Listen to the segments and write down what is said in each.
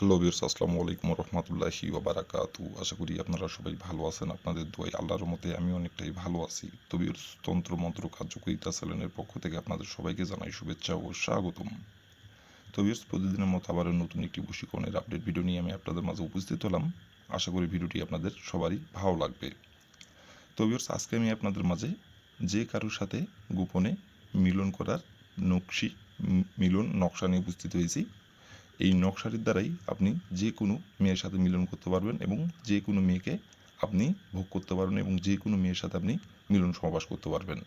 Hello বিয়ার্স আসসালামু আলাইকুম রহমতুল্লাহি বারাকাতু। আশা করি আপনারা সবাই ভালো আছেন, আপনাদের দোয়াই আল্লাহর মতে আমি অনেকটাই ভালো আছি। তো বিয়ার্স তন্ত্র, মন্ত্র কার্যকরিতা চ্যানেলের পক্ষ থেকে আপনাদের সবাইকে জানাই শুভেচ্ছা ও স্বাগতম। তো বিয়ার্স প্রতিদিনের মতো আবার নতুন একটি বশীকরণের আপডেট ভিডিও নিয়ে আমি আপনাদের মাঝে উপস্থিত হলাম। আশা করি ভিডিওটি আপনাদের সবারই ভালো লাগবে। তো বিয়ার্স আজকে আমি আপনাদের মাঝে যে কারোর সাথে গোপনে মিলন করার নকশি, মিলন নকশা নিয়ে উপস্থিত হয়েছি এই নকশাটির দ্বারাই আপনি যে কোনো মেয়ের সাথে মিলন করতে পারবেন এবং যে কোনো মেয়েকে আপনি ভোগ করতে পারবেন এবং যে কোনো মেয়ের সাথে আপনি মিলন সমাবাস করতে পারবেন।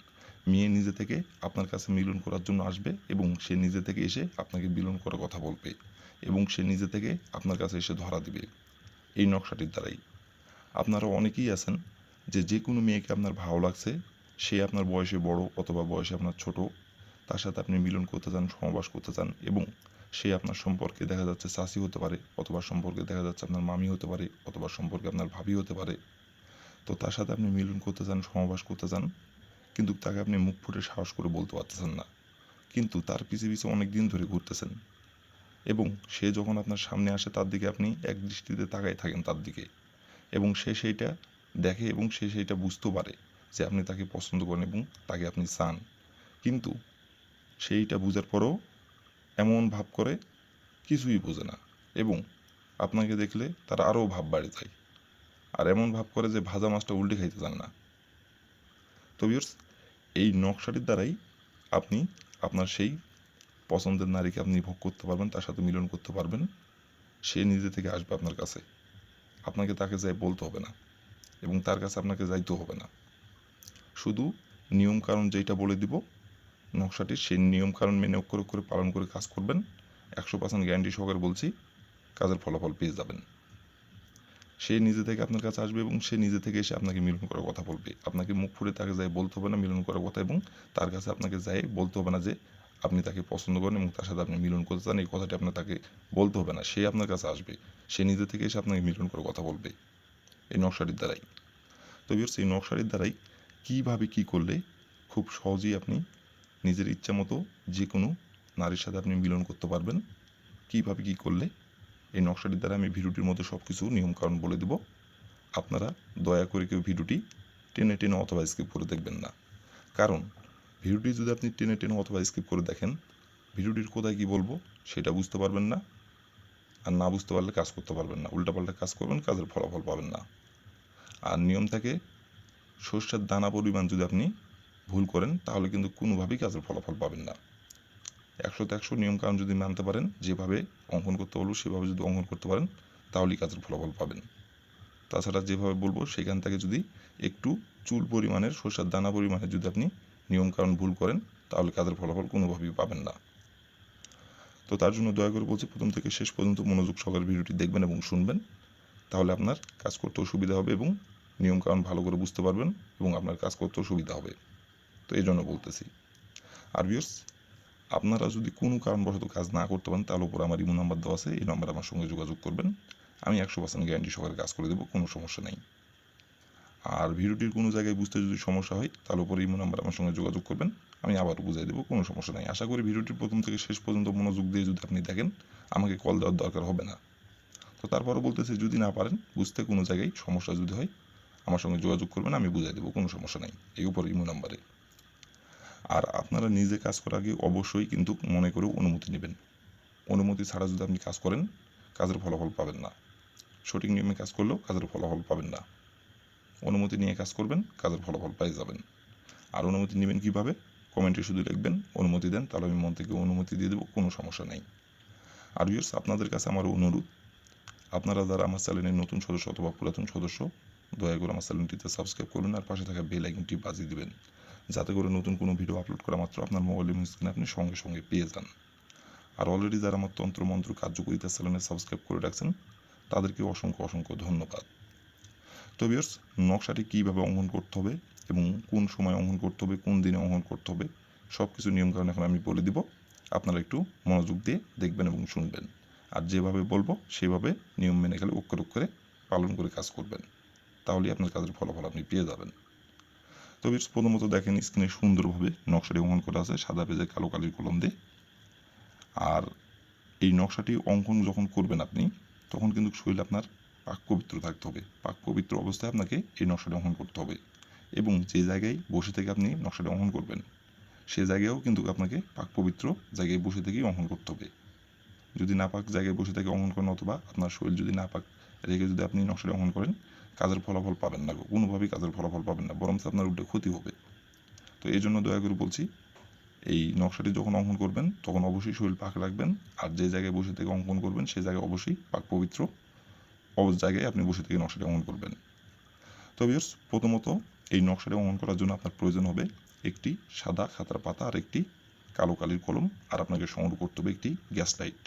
মেয়ে নিজে থেকে আপনার কাছে মিলন করার জন্য আসবে এবং সে নিজে থেকে এসে আপনাকে মিলন করার কথা বলবে এবং সে নিজে থেকে আপনার কাছে এসে ধরা দিবে। এই নকশাটির দ্বারাই। আপনারা অনেকেই আছেন যে যে কোনো মেয়েকে আপনার ভালো লাগছে, সে আপনার বয়সে বড় অথবা বয়সে আপনার ছোট, তার সাথে আপনি মিলন করতে চান সমাবাস করতে চান এবং সে আপনার সম্পর্কে দেখা যাচ্ছে চাষি হতে পারে, অথবা সম্পর্কে দেখা যাচ্ছে আপনার মামি হতে পারে, অথবা সম্পর্কে আপনার ভাবি হতে পারে। তো তার সাথে আপনি মিলন করতে চান সমাবাস করতে চান, কিন্তু তাকে আপনি মুখ ফুটে সাহস করে বলতে পারতেছেন না। কিন্তু তার পিছে পিছে অনেক দিন ধরে ঘুরতেছেন। এবং সে যখন আপনার সামনে আসে, তার দিকে আপনি এক দৃষ্টিতে তাকাই থাকেন তার দিকে। এবং সে সেইটা দেখে এবং সে সেইটা বুঝতেও পারে যে আপনি তাকে পছন্দ করেন এবং তাকে আপনি চান। কিন্তু সেইটা বোঝার পরেও এমন ভাব করে কিছুই বোঝে না এবং আপনাকে দেখলে তার আরও ভাব বাড়ে যায় আর এমন ভাব করে যে ভাজা মাছটা উল্টে খাইতে চান না। তো এই নকশাটির দ্বারাই আপনি আপনার সেই পছন্দের নারীকে আপনি ভোগ করতে পারবেন, তার সাথে মিলন করতে পারবেন। সে নিজে থেকে আসবে আপনার কাছে। আপনাকে তাকে যাই বলতে হবে না এবং তার কাছে আপনাকে যাইতেও হবে না। শুধু নিয়ম কারণ যেটা বলে দিব নকশাটি সেই নিয়ম কারণ মেনে অক্ষরে করে পালন করে কাজ করবেন। একশো পার্সেন্ট গ্যারান্টি সহকারে বলছি, কাজের ফলাফল পেয়ে যাবেন। সে নিজে থেকে আপনার কাছে আসবে এবং সে নিজে থেকে এসে আপনাকে মিলন করার কথা বলবে। আপনাকে মুখ ফুটে তাকে যাই বলতে হবে না, মিলন করার কথা এবং তার কাছে আপনাকে যাই বলতে হবে না যে আপনি তাকে পছন্দ করেন এবং তার সাথে আপনি মিলন করতে চান, এই কথাটি আপনার তাকে বলতে হবে না। সে আপনার কাছে আসবে। সে নিজে থেকে এসে আপনাকে মিলন করার কথা বলবে। এই নকশাটির দ্বারাই। তো বিয়ার্স এই নকশাটির দ্বারাই কীভাবে কী করলে খুব সহজেই আপনি নিজের ইচ্ছা মতো যে কোনো নারীর সাথে আপনি মিলন করতে পারবেন। কীভাবে কী করলে এই নকশাটির দ্বারা আমি ভিডিওটির মধ্যে সব কিছু নিয়মকানুন বলে দেব। আপনারা দয়া করে কেউ ভিডিওটি টেনে টেনে অথবা স্কিপ করে দেখবেন না। কারণ ভিডিওটি যদি আপনি টেনে টেনে অথবা স্কিপ করে দেখেন, ভিডিওটির কোথায় কী বলব সেটা বুঝতে পারবেন না। আর না বুঝতে পারলে কাজ করতে পারবেন না। উল্টাপাল্টা কাজ করবেন, কাজের ফলাফল পাবেন না। আর নিয়ম থাকে, সর্ষের দানা পরিমাণ যদি আপনি ভুল করেন, তাহলে কিন্তু কোনোভাবেই কাজের ফলাফল পাবেন না। একশোতে একশো নিয়মকানুন যদি মানতে পারেন, যেভাবে অঙ্কন করতে বলব, সেভাবে যদি অঙ্কন করতে পারেন, তাহলেই কাজের ফলাফল পাবেন। তাছাড়া যেভাবে বলব, সেখান থেকে যদি একটু চুল পরিমাণের, সর্ষের দানা পরিমাণে যদি আপনি নিয়মকানুন ভুল করেন, তাহলে কাজের ফলাফল কোনোভাবেই পাবেন না। তো তার জন্য দয়া করে বলছি, প্রথম থেকে শেষ পর্যন্ত মনোযোগ সহকারে ভিডিওটি দেখবেন এবং শুনবেন। তাহলে আপনার কাজ করতেও সুবিধা হবে এবং নিয়মকানুন ভালো করে বুঝতে পারবেন এবং আপনার কাজ করতেও সুবিধা হবে। তো এই জন্য বলতেছি। আর ভিউর্স আপনারা যদি কোনো কারণবশত কাজ না করতে পারেন, তাহলে উপর আমার ইমো নাম্বার দেওয়া আছে, এই নাম্বারে আমার সঙ্গে যোগাযোগ করবেন। আমি একশো পার্সেন্ট গ্যারান্টি সহকারে কাজ করে দেবো, কোনো সমস্যা নেই। আর ভিডিওটির কোনো জায়গায় বুঝতে যদি সমস্যা হয়, তাহলে উপরে ইমো নাম্বার আমার সঙ্গে যোগাযোগ করবেন। আমি আবারও বুঝাই দেবো, কোনো সমস্যা নেই। আশা করি ভিডিওটির প্রথম থেকে শেষ পর্যন্ত মনোযোগ দিয়ে যদি আপনি দেখেন, আমাকে কল দেওয়ার দরকার হবে না। তো তারপরও বলতেছি, যদি না পারেন, বুঝতে কোনো জায়গায় সমস্যা যদি হয়, আমার সঙ্গে যোগাযোগ করবেন, আমি বুঝাই দেবো, কোনো সমস্যা নেই। এই উপর ইমো নাম্বারে। আর আপনারা নিজে কাজ করার আগে অবশ্যই কিন্তু মনে করে অনুমতি নেবেন। অনুমতি ছাড়া যদি আপনি কাজ করেন, কাজের ফলাফল পাবেন না। সঠিক নিয়মে কাজ করলেও কাজের ফলাফল পাবেন না। অনুমতি নিয়ে কাজ করবেন, কাজের ফলাফল পেয়ে যাবেন। আর অনুমতি নেবেন কীভাবে? কমেন্টে শুধু লিখবেন, অনুমতি দেন, তাহলে আমি মন থেকে অনুমতি দিয়ে দেবো, কোনো সমস্যা নেই। আর ইউর্স আপনাদের কাছে আমার অনুরোধ, আপনারা যারা আমার চ্যানেলের নতুন সদস্য অথবা পুরাতন সদস্য, দয়া করে আমার চ্যানেলটিতে সাবস্ক্রাইব করবেন আর পাশে থাকা বেল আইকনটি বাজিয়ে দিবেন। যাতে করে নতুন কোনো ভিডিও আপলোড করা মাত্র আপনার মোবাইলের স্ক্রিনে আপনি সঙ্গে সঙ্গে পেয়ে যান। আর অলরেডি যারা আমার তন্ত্র মন্ত্র কার্যকরিতা চ্যানেলে সাবস্ক্রাইব করে রাখছেন, তাদেরকে অসংখ্য অসংখ্য ধন্যবাদ। তো বিয়ার্স নকশাটি কীভাবে অঙ্কন করতে হবে এবং কোন সময় অঙ্কন করতে হবে, কোন দিনে অঙ্কন করতে হবে সব কিছু নিয়মকানুন এখন আমি বলে দিব। আপনারা একটু মনোযোগ দিয়ে দেখবেন এবং শুনবেন। আর যেভাবে বলব, সেভাবে নিয়ম মেনে গেলে অক্ষর অক্ষরে পালন করে কাজ করবেন। তাহলেই আপনার কাজের ফলাফল আপনি পেয়ে যাবেন। তো বিয়ার্স প্রথমত দেখেন স্ক্রিনে সুন্দরভাবে নকশাটি অঙ্কন করা আছে, সাদা পেজে কালো কালির কলম দিয়ে। আর এই নকশাটি অঙ্কন যখন করবেন আপনি, তখন কিন্তু শরীর আপনার পাক পবিত্র থাকতে হবে। পাক পবিত্র অবস্থায় আপনাকে এই নকশাটি অঙ্কন করতে হবে। এবং যে জায়গায় বসে থেকে আপনি নকশাটি অঙ্কন করবেন, সে জায়গায়ও কিন্তু আপনাকে পাক পবিত্র জায়গায় বসে থেকেই অঙ্কন করতে হবে। যদি না পাক জায়গায় বসে থেকে অঙ্কন করেন অথবা আপনার শরীর যদি না পাক রেখে যদি আপনি নকশাটি অঙ্কন করেন কাজের ফলাফল পাবেন না কোনোভাবেই কাজের ফলাফল পাবেন না বরং আপনার উল্টে ক্ষতি হবে। তো এই জন্য দয়া করে বলছি, এই নকশাটি যখন অঙ্কন করবেন, তখন অবশ্যই শরীর পাক রাখবেন, আর যে জায়গায় বসে থেকে অঙ্কন করবেন সেই জায়গায় অবশ্যই পাক পবিত্র অবস্থ জায়গায় আপনি বসে থেকে নকশাটি অঙ্কন করবেন। তবে প্রথমত এই নকশাটি অঙ্কন করার জন্য আপনার প্রয়োজন হবে একটি সাদা খাতার পাতা আর একটি কালো কালির কলম, আর আপনাকে সংগ্রহ করতে হবে একটি গ্যাস লাইট।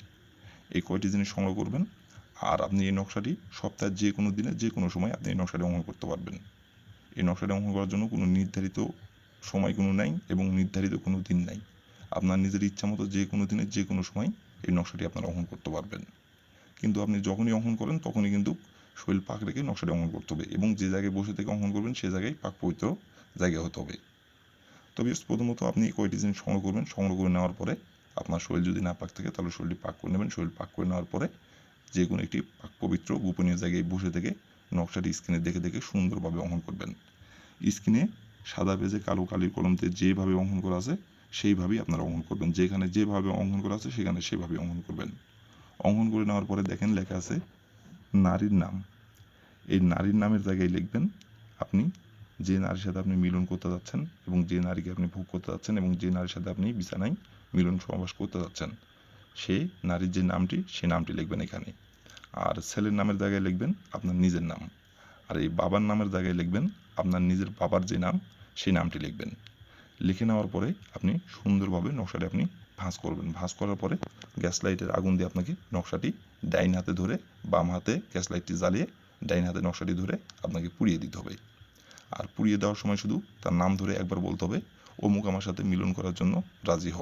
এই কয়টি জিনিস সংগ্রহ করবেন? আর আপনি এই নকশাটি সপ্তাহের যে কোনো দিনে, যে কোনো সময় আপনি এই নকশাটি অঙ্কন করতে পারবেন। এই নকশাটি অঙ্কন করার জন্য কোনো নির্ধারিত সময় কোনো নাই এবং নির্ধারিত কোনো দিন নাই। আপনার নিজের ইচ্ছা মতো যে কোনো দিনে, যে কোনো সময় এই নকশাটি আপনারা অঙ্কন করতে পারবেন। কিন্তু আপনি যখনই অঙ্কন করেন, তখনই কিন্তু শরীর পাক রেখে নকশাটি অঙ্কন করতে হবে এবং যে জায়গায় বসে থেকে অঙ্কন করবেন, সে জায়গায় পাক পবিত্র জায়গা হতে হবে। তবে প্রথমত আপনি কয়টি জিনিস সংগ্রহ করবেন? সংগ্রহ করে নেওয়ার পরে আপনার শরীর যদি না পাক থাকে, তাহলে শরীরটি পাক করে নেবেন। শরীর পাক করে নেওয়ার পরে যে কোনো একটি পবিত্র গোপনীয় জায়গায় বসে থেকে নকশাটি স্ক্রিনে দেখে দেখে সুন্দরভাবে অঙ্কন করবেন। স্ক্রিনে সাদা পেজে কালো কালির কলমতে যেভাবে অঙ্কন করা আছে, সেইভাবেই আপনারা অঙ্কন করবেন। যেখানে যেভাবে অঙ্কন করা আছে, সেখানে সেভাবে অঙ্কন করবেন। অঙ্কন করে নেওয়ার পরে দেখেন লেখা আছে নারীর নাম। এই নারীর নামের জায়গায় লিখবেন, আপনি যে নারীর সাথে আপনি মিলন করতে যাচ্ছেন এবং যে নারীকে আপনি ভোগ করতে যাচ্ছেন এবং যে নারীর সাথে আপনি বিছানায় মিলন সমাবাস করতে যাচ্ছেন, সে নারীর যে নামটি, সে নামটি লিখবেন এখানে। আর ছেলের নামের জায়গায় লিখবেন আপনার নিজের নাম। আর এই বাবার নামের জায়গায় লিখবেন আপনার নিজের বাবার যে নাম, সেই নামটি লিখবেন। লিখে নেওয়ার পরে আপনি সুন্দরভাবে নকশাটি আপনি ভাঁজ করবেন। ভাঁজ করার পরে গ্যাস লাইটের আগুন দিয়ে আপনাকে নকশাটি ডাইন হাতে ধরে বাম হাতে গ্যাস লাইটটি জ্বালিয়ে ডাইন হাতে নকশাটি ধরে আপনাকে পুড়িয়ে দিতে হবে। আর পুড়িয়ে দেওয়ার সময় শুধু তার নাম ধরে একবার বলতে হবে, অমুক আমার সাথে মিলন করার জন্য রাজি হ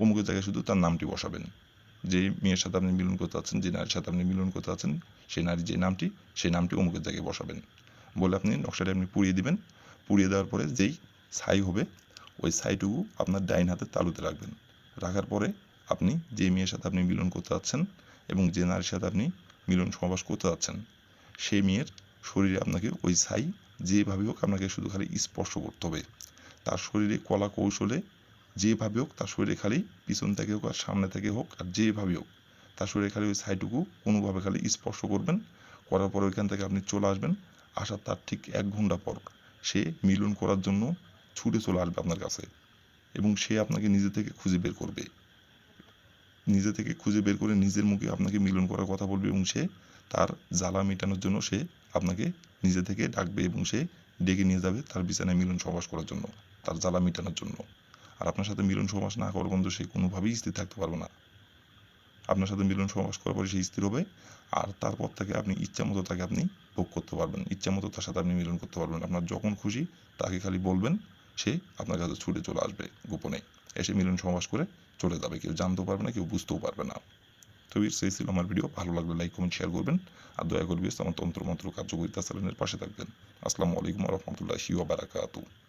অমুকের জায়গায় শুধু তার নামটি বসাবেন। যে মেয়ের সাথে আপনি মিলন করতে চাচ্ছেন যে নারীর সাথে আপনি মিলন করতে চাচ্ছেন সেই নারীর যে নামটি, সেই নামটি অমুকের জায়গায় বসাবেন। বলে আপনি নকশাটি আপনি পুড়িয়ে দিবেন। পুড়িয়ে দেওয়ার পরে যেই ছাই হবে, ওই ছাইটুকু আপনার ডাইন হাতে তালুতে রাখবেন। রাখার পরে আপনি যে মেয়ের সাথে আপনি মিলন করতে যাচ্ছেন এবং যে নারীর সাথে আপনি মিলন সমাবাস করতে যাচ্ছেন, সেই মেয়ের শরীরে আপনাকে ওই ছাই যেভাবে হোক আপনাকে শুধু খালি স্পর্শ করতে হবে। তার শরীরে কলা কৌশলে যেভাবে হোক, তার শরীরে খালি পিছন থেকে হোক আর সামনে থেকে হোক, আর যেভাবে হোক, তার শরীরে খালি ওই ছাইটুকু কোনোভাবে খালি স্পর্শ করবেন। করার পর ওইখান থেকে আপনি চলে আসবেন। আসার তার ঠিক এক ঘণ্টা পর সে মিলন করার জন্য ছুটে চলে আসবে আপনার কাছে এবং সে আপনাকে নিজে থেকে খুঁজে বের করবে। নিজে থেকে খুঁজে বের করে নিজের মুখে আপনাকে মিলন করার কথা বলবে এবং সে তার জ্বালা মেটানোর জন্য সে আপনাকে নিজে থেকে ডাকবে এবং সে ডেকে নিয়ে যাবে তার বিছানায় মিলন সমাস করার জন্য, তার জ্বালা মেটানোর জন্য। আর আপনার সাথে মিলন সমাস না করার পর্যন্ত সে কোনোভাবেই স্থির থাকতে পারবে না। আপনার সাথে মিলন সমাস করার পরে সে স্থির হবে আর তারপর থেকে আপনি ইচ্ছা মতো তাকে আপনি ভোগ করতে পারবেন। ইচ্ছা মতো তার সাথে আপনি মিলন করতে পারবেন। আপনার যখন খুশি তাকে খালি বলবেন, সে আপনার কাছে ছুটে চলে আসবে গোপনে। এসে মিলন সমাস করে চলে যাবে। কেউ জানতেও পারবে না, কেউ বুঝতেও পারবে না। তো সেই ছিল আমার ভিডিও। ভালো লাগলে লাইক, কমেন্ট শেয়ার করবেন। আর দয়া করবে আমার তন্ত্র মন্ত্র কার্যকরিতা চ্যানেলের পাশে থাকবেন। আসসালামু আলাইকুম রহমতুল্লাহি ওয়া বারাকাতুহু।